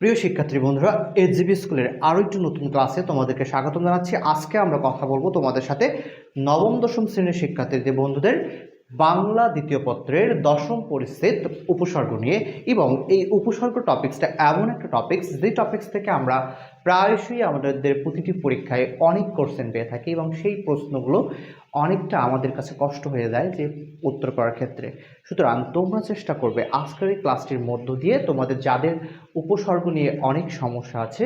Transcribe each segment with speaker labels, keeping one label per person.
Speaker 1: প্রিয় শিক্ষার্থী বন্ধুরা এইচজিবি স্কুলের আরও একটি নতুন ক্লাসে তোমাদেরকে স্বাগত জানাচ্ছি। আজকে আমরা কথা বলব তোমাদের সাথে নবম, দশম শ্রেণির শিক্ষার্থীদের বন্ধুদের বাংলা দ্বিতীয় পত্রের দশম পরিচ্ছেদ উপসর্গ নিয়ে। এবং এই উপসর্গ টপিক্সটা এমন একটা টপিক্স যে টপিক্স থেকে আমরা প্রায়শই আমাদের প্রতিটি পরীক্ষায় অনেক কোশ্চেন পেয়ে থাকি এবং সেই প্রশ্নগুলো অনেকটা আমাদের কাছে কষ্ট হয়ে যায় যে উত্তর করার ক্ষেত্রে। সুতরাং তোমরা চেষ্টা করবে আজকের এই ক্লাসটির মধ্য দিয়ে তোমাদের যাদের উপসর্গ নিয়ে অনেক সমস্যা আছে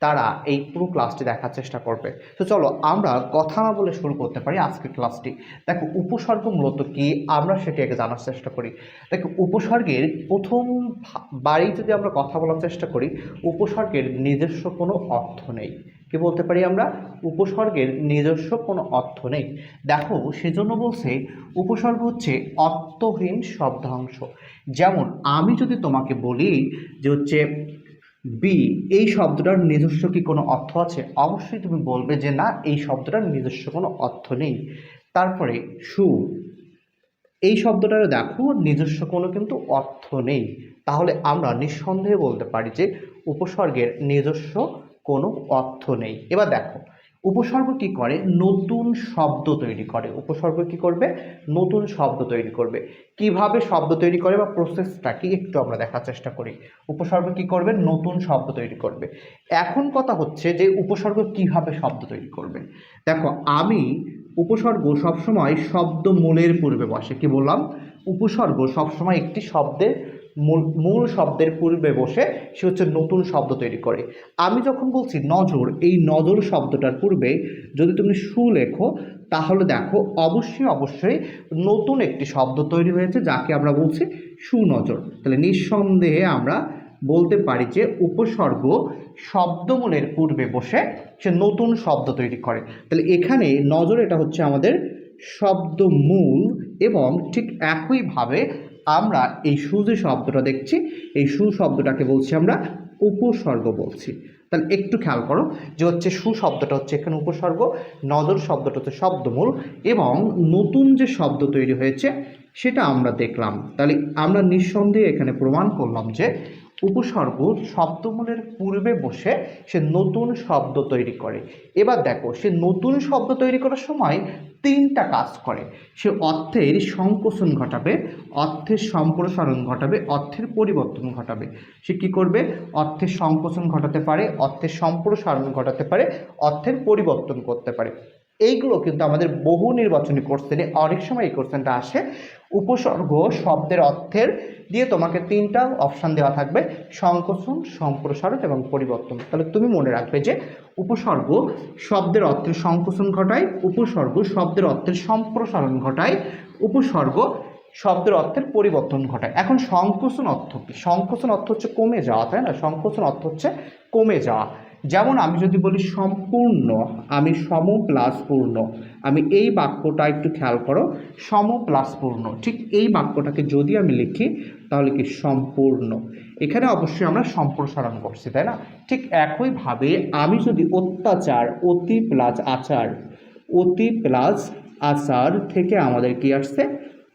Speaker 1: তারা এই পুরো ক্লাসটি দেখার চেষ্টা করবে। তো চলো, আমরা কথা না বলে শুরু করতে পারি আজকের ক্লাসটি দেখো, উপসর্গ মূলত কি? আমরা সেটি আগে জানার চেষ্টা করি। দেখো, উপসর্গের প্রথম বারেই যদি আমরা কথা বলার চেষ্টা করি, উপসর্গের নিজস্ব কোনো অর্থ নেই। কি বলতে পারি আমরা? উপসর্গের নিজস্ব কোনো অর্থ নেই। দেখো, সেজন্য বলছে, উপসর্গ হচ্ছে অর্থহীন শব্দাংশ। যেমন, আমি যদি তোমাকে বলি যে হচ্ছে বি এই শব্দটার নিজস্ব কি কোনো অর্থ আছে? অবশ্যই তুমি বলবে যে না, এই শব্দটার নিজস্ব কোনো অর্থ নেই। তারপরে সু, এই শব্দটার দেখো নিজস্ব কোনো কিন্তু অর্থ নেই। তাহলে আমরা নিঃসন্দেহে বলতে পারি যে উপসর্গের নিজস্ব কোনো অর্থ নেই। এবার দেখো উপসর্গ কি করে? নতুন শব্দ তৈরি করে। উপসর্গ কি করবে? নতুন শব্দ তৈরি করবে। কীভাবে শব্দ তৈরি করে বা প্রসেসটা কি? একটু আমরা দেখার চেষ্টা করি। উপসর্গ কি করবে? নতুন শব্দ তৈরি করবে। এখন কথা হচ্ছে যে উপসর্গ কীভাবে শব্দ তৈরি করবে? দেখো, আমি উপসর্গ সবসময় শব্দ মূলের পূর্বে বসে। কি বললাম? উপসর্গ সবসময় একটি শব্দের মূল মূল শব্দের পূর্বে বসে সে হচ্ছে নতুন শব্দ তৈরি করে। আমি যখন বলছি নজর, এই নজর শব্দটার পূর্বে যদি তুমি সু লেখো, তাহলে দেখো অবশ্যই অবশ্যই নতুন একটি শব্দ তৈরি হয়েছে যাকে আমরা বলছি সুনজর। তাহলে নিঃসন্দেহে আমরা বলতে পারি যে উপসর্গ শব্দমূলের পূর্বে বসে সে নতুন শব্দ তৈরি করে। তাহলে এখানে নজর এটা হচ্ছে আমাদের শব্দমূল এবং ঠিক একইভাবে আমরা এই সু যে শব্দটা দেখছি, এই সু শব্দটাকে বলছি আমরা উপসর্গ বলছি। তাহলে একটু খেয়াল করো যে হচ্ছে সু শব্দটা হচ্ছে এখানে উপসর্গ নজর শব্দটা হচ্ছে শব্দমূল এবং নতুন যে শব্দ তৈরি হয়েছে সেটা আমরা দেখলাম। তাহলে আমরা নিঃসন্দেহে এখানে প্রমাণ করলাম যে উপসর্গ শব্দমূলের পূর্বে বসে সে নতুন শব্দ তৈরি করে। এবার দেখো, সে নতুন শব্দ তৈরি করার সময় তিনটা কাজ করে। সে অর্থের সংকোচন ঘটাবে, অর্থের সম্প্রসারণ ঘটাবে, অর্থের পরিবর্তন ঘটাবে। সে কী করবে? অর্থের সংকোচন ঘটাতে পারে, অর্থের সম্প্রসারণ ঘটাতে পারে, অর্থের পরিবর্তন করতে পারে। এইগুলো কিন্তু আমাদের বহু নির্বাচনী কোশ্চেনে অনেক সময় এই কোশ্চেনটা আসে। উপসর্গ, শব্দের অর্থের দিয়ে তোমাকে তিনটা অপশান দেওয়া থাকবে, সংকোচন, সম্প্রসারণ এবং পরিবর্তন। তাহলে তুমি মনে রাখবে যে উপসর্গ শব্দের অর্থের সংকোচন ঘটায়, উপসর্গ শব্দের অর্থের সম্প্রসারণ ঘটায়, উপসর্গ শব্দের অর্থের পরিবর্তন ঘটায়। এখন সংকোচন অর্থ কি? সংকোচন অর্থ হচ্ছে কমে যাওয়া, তাই না? সংকোচন অর্থ হচ্ছে কমে যাওয়া। যেমন আমি যদি বলি সম্পূর্ণ, আমি সম প্লাস পূর্ণ আমি এই বাক্যটা একটু খেয়াল করো সম প্লাস পূর্ণ ঠিক এই বাক্যটাকে যদি আমি লিখি, তাহলে কি সম্পূর্ণ? এখানে অবশ্যই আমরা সম্প্রসারণ করছি, তাই না? ঠিক একইভাবে আমি যদি অত্যাচার অতি প্লাস আচার অতি প্লাস আচার থেকে আমাদের কি আসছে?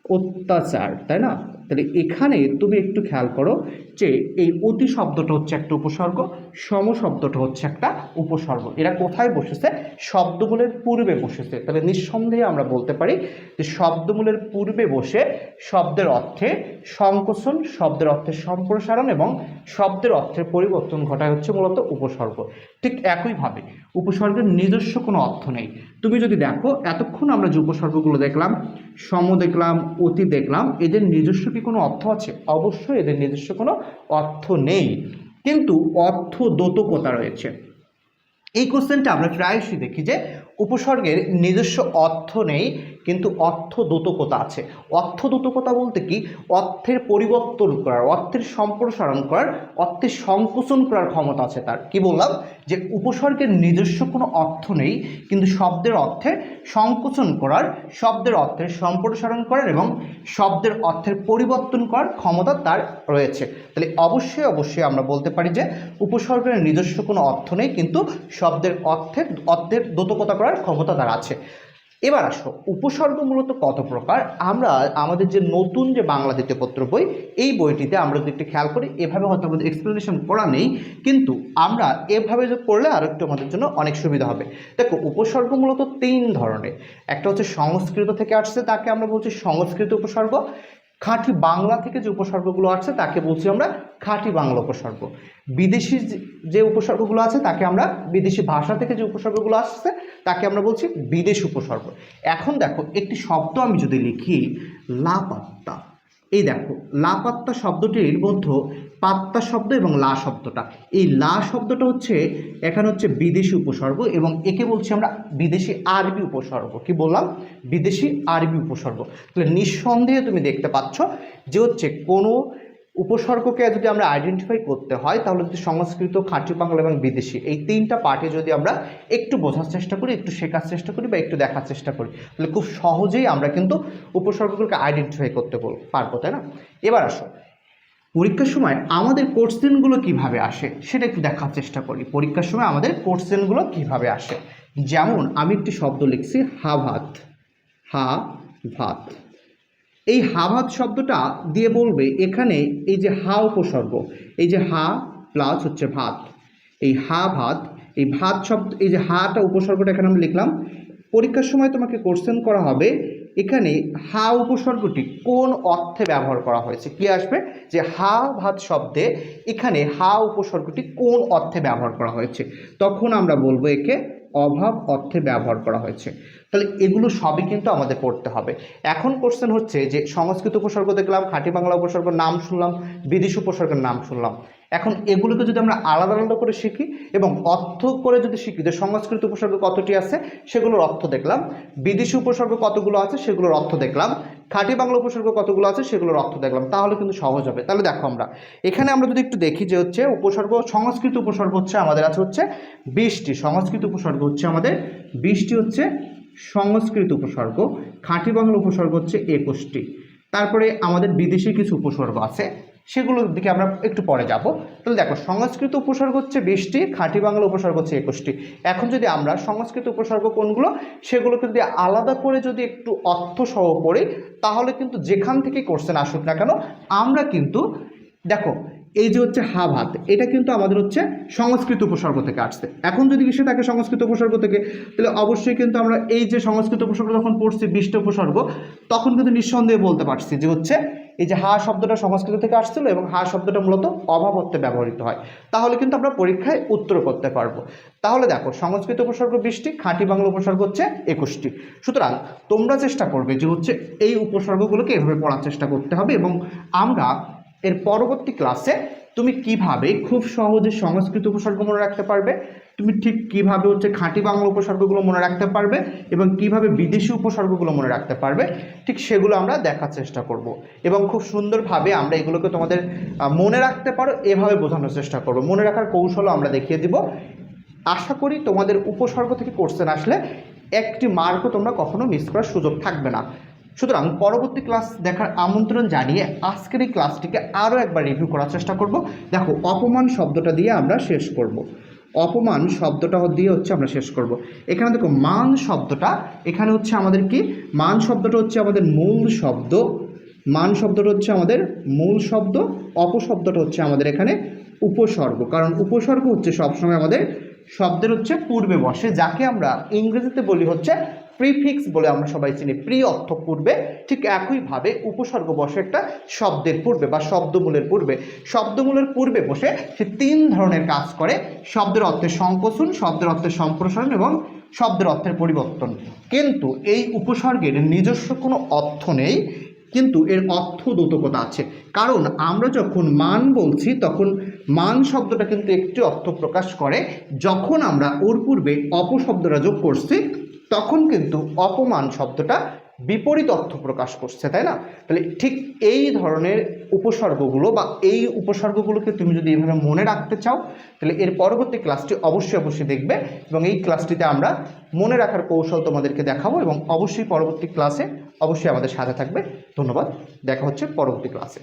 Speaker 1: অত্যাচার, তাই না? তাহলে এখানে তুমি একটু খেয়াল করো যে এই অতি শব্দটা হচ্ছে একটা উপসর্গ, সম শব্দটা হচ্ছে একটা উপসর্গ। এরা কোথায় বসেছে? শব্দমূলের পূর্বে বসেছে। তাহলে নিঃসন্দেহে আমরা বলতে পারি যে শব্দমূলের পূর্বে বসে শব্দের অর্থে সংকোচন, শব্দের অর্থের সম্প্রসারণ এবং শব্দের অর্থের পরিবর্তন ঘটায় হচ্ছে মূলত উপসর্গ। ঠিক একইভাবে উপসর্গের নিজস্ব কোনো অর্থ নেই। তুমি যদি দেখো, এতক্ষণ আমরা যে উপসর্গগুলো দেখলাম, সম দেখলাম, অতি দেখলাম, এদের নিজস্ব কি কোনো অর্থ আছে? অবশ্যই এদের নিজস্ব কোনো অর্থ নেই। কিন্তু অর্থ দোতকতা রয়েছে। এই কোশ্চেনটা আমরা প্রায়শই দেখি যে, উপসর্গের নিজস্ব অর্থ নেই কিন্তু অর্থ দোতকতা আছে। অর্থ দোতকতা বলতে কি? অর্থের পরিবর্তন করার, অর্থের সম্প্রসারণ করার, অর্থের সংকোচন করার ক্ষমতা আছে তার। কি বললাম? যে উপসর্গের নিজস্ব কোনো অর্থ নেই, কিন্তু শব্দের অর্থে সংকোচন করার, শব্দের অর্থের সম্প্রসারণ করার এবং শব্দের অর্থের পরিবর্তন করার ক্ষমতা তার রয়েছে। তাহলে অবশ্যই অবশ্যই আমরা বলতে পারি যে উপসর্গের নিজস্ব কোনো অর্থ নেই, কিন্তু শব্দের অর্থের অর্থের দোতকতা করার ক্ষমতা তার আছে। এবার আসো, উপসর্গ মূলত কত প্রকার? আমরা আমাদের যে নতুন যে বাংলা দ্বিতীয় পত্র বই, এই বইটিতে আমরা যদি একটু খেয়াল করি, এভাবে হয়তো আমাদের এক্সপ্লেনেশন করা নেই, কিন্তু আমরা এভাবে যে পড়লে আরও একটু আমাদের জন্য অনেক সুবিধা হবে। দেখো, উপসর্গ মূলত তিন ধরনের। একটা হচ্ছে সংস্কৃত থেকে আসছে, তাকে আমরা বলছি সংস্কৃত উপসর্গ। খাঁটি বাংলা থেকে যে উপসর্গগুলো আছে তাকে বলছি আমরা খাঁটি বাংলা উপসর্গ। বিদেশি যে- উপসর্গগুলো আছে, তাকে আমরা বিদেশি ভাষা থেকে যে উপসর্গগুলো আসছে, তাকে আমরা বলছি বিদেশ উপসর্গ। এখন দেখো, একটি শব্দ আমি যদি লিখি, লাপাত্তা। এই দেখো লাপাত্তা শব্দটির মধ্যে পাত্তা শব্দ এবং লা শব্দটা। এই লা শব্দটা হচ্ছে, এখানে হচ্ছে বিদেশি উপসর্গ এবং একে বলছি আমরা বিদেশি আরবি উপসর্গ। কি বললাম? বিদেশি আরবি উপসর্গ। তাহলে নিঃসন্দেহে তুমি দেখতে পাচ্ছ যে হচ্ছে কোনো উপসর্গকে যদি আমরা আইডেন্টিফাই করতে হয়, তাহলে যদি সংস্কৃত, খাঁটি বাংলা এবং বিদেশি এই তিনটা পার্টে যদি আমরা একটু বোঝার চেষ্টা করি, একটু শেখার চেষ্টা করি বা একটু দেখার চেষ্টা করি, তাহলে খুব সহজেই আমরা কিন্তু উপসর্গগুলোকে আইডেন্টিফাই করতে পারব, তাই না? এবার আসো। পরীক্ষার সময় আমাদের কোশ্চেনগুলো কীভাবে আসে, সেটা একটু দেখার চেষ্টা করি। পরীক্ষার সময় আমাদের কোশ্চেনগুলো কীভাবে আসে? যেমন আমি একটি শব্দ লিখছি, হা ভাত হা ভাত। এই হা ভাত শব্দটা দিয়ে বলবে এখানে এই যে হা উপসর্গ, এই যে হা প্লাস হচ্ছে ভাত। এই হা ভাত, এই ভাত শব্দ, এই যে হাটা উপসর্গটা এখানে আমি লিখলাম। পরীক্ষার সময় তোমাকে কোশ্চেন করা হবে, এখানে হা উপসর্গটি কোন অর্থে ব্যবহার করা হয়েছে? কি আসবে? যে হা ভাত শব্দে এখানে হা উপসর্গটি কোন অর্থে ব্যবহার করা হয়েছে? তখন আমরা বলব একে অভাব অর্থে ব্যবহার করা হয়েছে। তাহলে এগুলো সবই কিন্তু আমাদের পড়তে হবে। এখন কোশ্চেন হচ্ছে যে সংস্কৃত উপসর্গ দেখলাম, খাঁটি বাংলা উপসর্গের নাম শুনলাম, বিদেশি উপসর্গের নাম শুনলাম। এখন এগুলোকে যদি আমরা আলাদা আলাদা করে শিখি এবং অর্থ করে যদি শিখি যে সংস্কৃত উপসর্গ কতটি আছে, সেগুলোর অর্থ দেখলাম, বিদেশি উপসর্গ কতগুলো আছে, সেগুলোর অর্থ দেখলাম খাঁটি বাংলা উপসর্গ কতগুলো আছে সেগুলোর অর্থ দেখলাম, তাহলে কিন্তু সহজ হবে। তাহলে দেখো আমরা, এখানে আমরা যদি একটু দেখি যে হচ্ছে উপসর্গ, সংস্কৃত উপসর্গ হচ্ছে আমাদের আছে হচ্ছে বিশটি সংস্কৃত উপসর্গ হচ্ছে আমাদের বিশটি হচ্ছে সংস্কৃত উপসর্গ, খাঁটি বাংলা উপসর্গ হচ্ছে একুশটি। তারপরে আমাদের বিদেশি কিছু উপসর্গ আছে। সেগুলোর দিকে আমরা একটু পরে যাব। তাহলে দেখো, সংস্কৃত উপসর্গ হচ্ছে বিশটি, খাঁটি বাংলা উপসর্গ হচ্ছে একুশটি। এখন যদি আমরা সংস্কৃত উপসর্গ কোনগুলো সেগুলোকে যদি আলাদা করে যদি একটু অর্থ সহ পড়ি, তাহলে কিন্তু যেখান থেকে কোশ্চেন আসুক না কেন, আমরা কিন্তু, দেখো, এই যে হচ্ছে হা ভাত, এটা কিন্তু আমাদের হচ্ছে সংস্কৃত উপসর্গ থেকে আসছে। এখন যদি কিসে থাকে সংস্কৃত উপসর্গ থেকে, তাহলে অবশ্যই কিন্তু আমরা এই যে সংস্কৃত উপসর্গ যখন পড়ছি বিষ্ট উপসর্গ, তখন কিন্তু নিঃসন্দেহে বলতে পারছি যে হচ্ছে এই যে হা শব্দটা সংস্কৃত থেকে আসছিল এবং হা শব্দটা মূলত অভাব অর্থে ব্যবহৃত হয়। তাহলে কিন্তু আমরা পরীক্ষায় উত্তর করতে পারব। তাহলে দেখো, সংস্কৃত উপসর্গ বিশটি, খাঁটি বাংলা উপসর্গ হচ্ছে একুশটি। সুতরাং তোমরা চেষ্টা করবে যে হচ্ছে এই উপসর্গগুলোকে এভাবে পড়ার চেষ্টা করতে হবে এবং আমরা এর পরবর্তী ক্লাসে তুমি কীভাবে খুব সহজে সংস্কৃত উপসর্গ মনে রাখতে পারবে? তুমি ঠিক কীভাবে হচ্ছে খাঁটি বাংলা উপসর্গগুলো মনে রাখতে পারবে? এবং কীভাবে বিদেশি উপসর্গগুলো মনে রাখতে পারবে? ঠিক সেগুলো আমরা দেখার চেষ্টা করব। এবং খুব সুন্দরভাবে আমরা এগুলোকে তোমাদের মনে রাখতে পারো, এভাবে বোঝানোর চেষ্টা করব। মনে রাখার কৌশলও আমরা দেখিয়ে দিব। আশা করি তোমাদের উপসর্গ থেকে কোশ্চেন আসলে একটি মার্কও তোমরা কখনো মিস করার সুযোগ থাকবে না। সুতরাং পরবর্তী ক্লাস দেখার আমন্ত্রণ জানিয়ে আজকের এই ক্লাসটিকে আরও একবার রিভিউ করার চেষ্টা করব। দেখো, অপমান শব্দটা দিয়ে আমরা শেষ করব। অপমান শব্দটা দিয়ে হচ্ছে আমরা শেষ করব। এখানে দেখো, মান শব্দটা, এখানে হচ্ছে আমাদের কি? মান শব্দটা হচ্ছে আমাদের মূল শব্দ। মান শব্দটা হচ্ছে আমাদের মূল শব্দ। অপশব্দটা হচ্ছে আমাদের এখানে উপসর্গ। কারণ উপসর্গ হচ্ছে সবসময় আমাদের শব্দের হচ্ছে পূর্বে বসে, যাকে আমরা ইংরেজিতে বলি হচ্ছে প্রিফিক্স বলে আমরা সবাই চিনি, প্রি অর্থ পূর্বে, ঠিক একইভাবে উপসর্গ বসে একটা শব্দের পূর্বে বা শব্দমূলের পূর্বে। শব্দমূলের পূর্বে বসে সে তিন ধরনের কাজ করে, শব্দের অর্থের সংকোচন, শব্দের অর্থের সম্প্রসারণ এবং শব্দের অর্থের পরিবর্তন। কিন্তু এই উপসর্গের নিজস্ব কোনো অর্থ নেই, কিন্তু এর অর্থ দ্যোতকতা আছে। কারণ আমরা যখন মান বলছি, তখন মান শব্দটা কিন্তু একটি অর্থ প্রকাশ করে, যখন আমরা ওর পূর্বে অপশব্দটা যোগ করছি তখন কিন্তু অপমান শব্দটা বিপরীত অর্থ প্রকাশ করছে, তাই না? তাহলে ঠিক এই ধরনের উপসর্গগুলো বা এই উপসর্গগুলোকে তুমি যদি এভাবে মনে রাখতে চাও, তাহলে এর পরবর্তী ক্লাসটি অবশ্যই অবশ্যই দেখবে এবং এই ক্লাসটিতে আমরা মনে রাখার কৌশল তোমাদেরকে দেখাবো এবং অবশ্যই পরবর্তী ক্লাসে অবশ্যই আমাদের সাথে থাকবে। ধন্যবাদ। দেখা হচ্ছে পরবর্তী ক্লাসে।